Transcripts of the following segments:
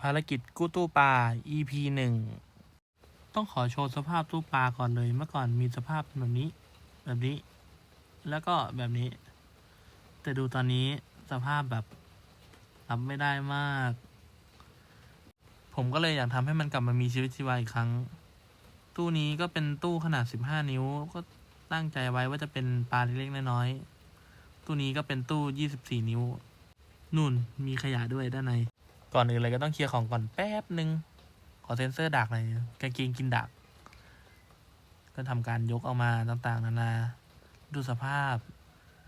ภารกิจกู้ตู้ปลา EP หนึ่ง ต้องขอโชว์สภาพตู้ปลาก่อนเลย เมื่อก่อนมีสภาพแบบนี้ แบบนี้ แล้วก็แบบนี้ แต่ดูตอนนี้สภาพแบบรับไม่ได้มาก ผมก็เลยอยากทำให้มันกลับมามีชีวิตชีวาอีกครั้ง ตู้นี้ก็เป็นตู้ขนาด 15 นิ้ว ก็ตั้งใจไว้ว่าจะเป็นปลาเล็กๆน้อยๆ ตู้นี้ก็เป็นตู้ 24 นิ้ว นู่นมีขยะด้วยด้านใน ก่อนอื่นเลยก็ต้องเคลียร์ของก่อนแป๊บหนึ่งขอเซ็นเซอร์ดักหน่อยกางเกงกินดัก ก็ทำการยกเอามาต่างๆ นานา ดูสภาพ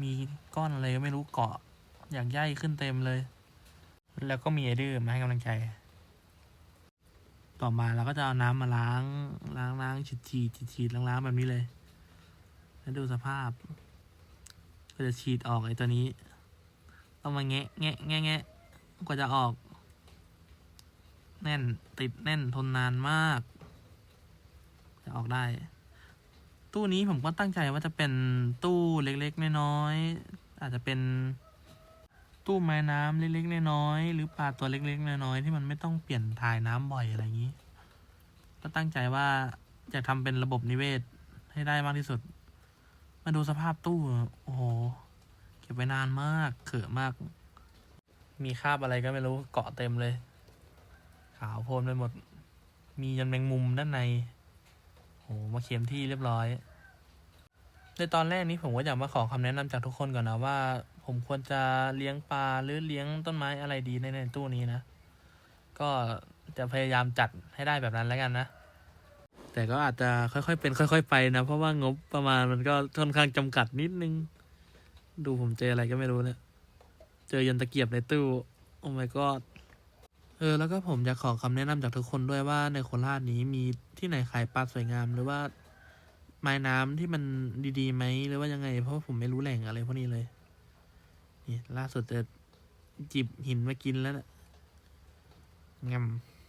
มีก้อนอะไรก็ไม่รู้เกาะ อยางใหญ่ขึ้นเต็มเลย แล้วก็มีไอเดื้อมาให้กำลังใจ ต่อมาเราก็จะเอาน้ำมาล้าง ล้างล้างฉีดฉีดฉีดฉีดล้างล้างแบบนี้เลย แล้วดูสภาพ ก็จะฉีดออกไอ้ตัวนี้ ต้องมาแงะแงะแงะแงะกว่าจะออก แน่นติดแน่นทนนานมาก จะออกได้ ตู้นี้ผมก็ตั้งใจว่าจะเป็นตู้เล็กๆน้อยๆอาจจะเป็นตู้ไม้น้ำเล็กๆน้อยๆหรือปลาตัวเล็กๆน้อยๆที่มันไม่ต้องเปลี่ยนถ่ายน้ำบ่อยอะไรอย่างนี้ ก็ตั้งใจว่าจะทำเป็นระบบนิเวศให้ได้มากที่สุด มาดูสภาพตู้โอ้โหเก็บไว้นานมากเขอะมาก มีคราบอะไรก็ไม่รู้เกาะเต็มเลย ขาวโพลนไปหมด มียันแมงมุมด้านในโหมาเค็มที่เรียบร้อย ในตอนแรกนี้ผมก็อยากมาขอคำแนะนำจากทุกคนก่อนนะว่า ผมควรจะเลี้ยงปลาหรือเลี้ยงต้นไม้อะไรดีในในตู้นี้นะ ก็จะพยายามจัดให้ได้แบบนั้นแล้วกันนะ แต่ก็อาจจะค่อยๆ เป็นค่อย ๆ ไปนะ เพราะว่างบประมาณมันก็ค่อนข้างจำกัดนิดนึง ดูผมเจออะไรก็ไม่รู้เนี่ยเจอยันตะเกียบในตู้ โอ้ my god เออแล้วก็ผมอยากขอคำแนะนำจากทุกคนด้วยว่าในโคราชนี้มีที่ไหนขายปลาสวยงาม หรือว่าไม้น้ำที่มันดีๆไหมหรือว่ายังไง เพราะผมไม่รู้แหล่งอะไรพวกนี้เลยนี่ล่าสุดจะจิบหินมากินแล้วนะงำ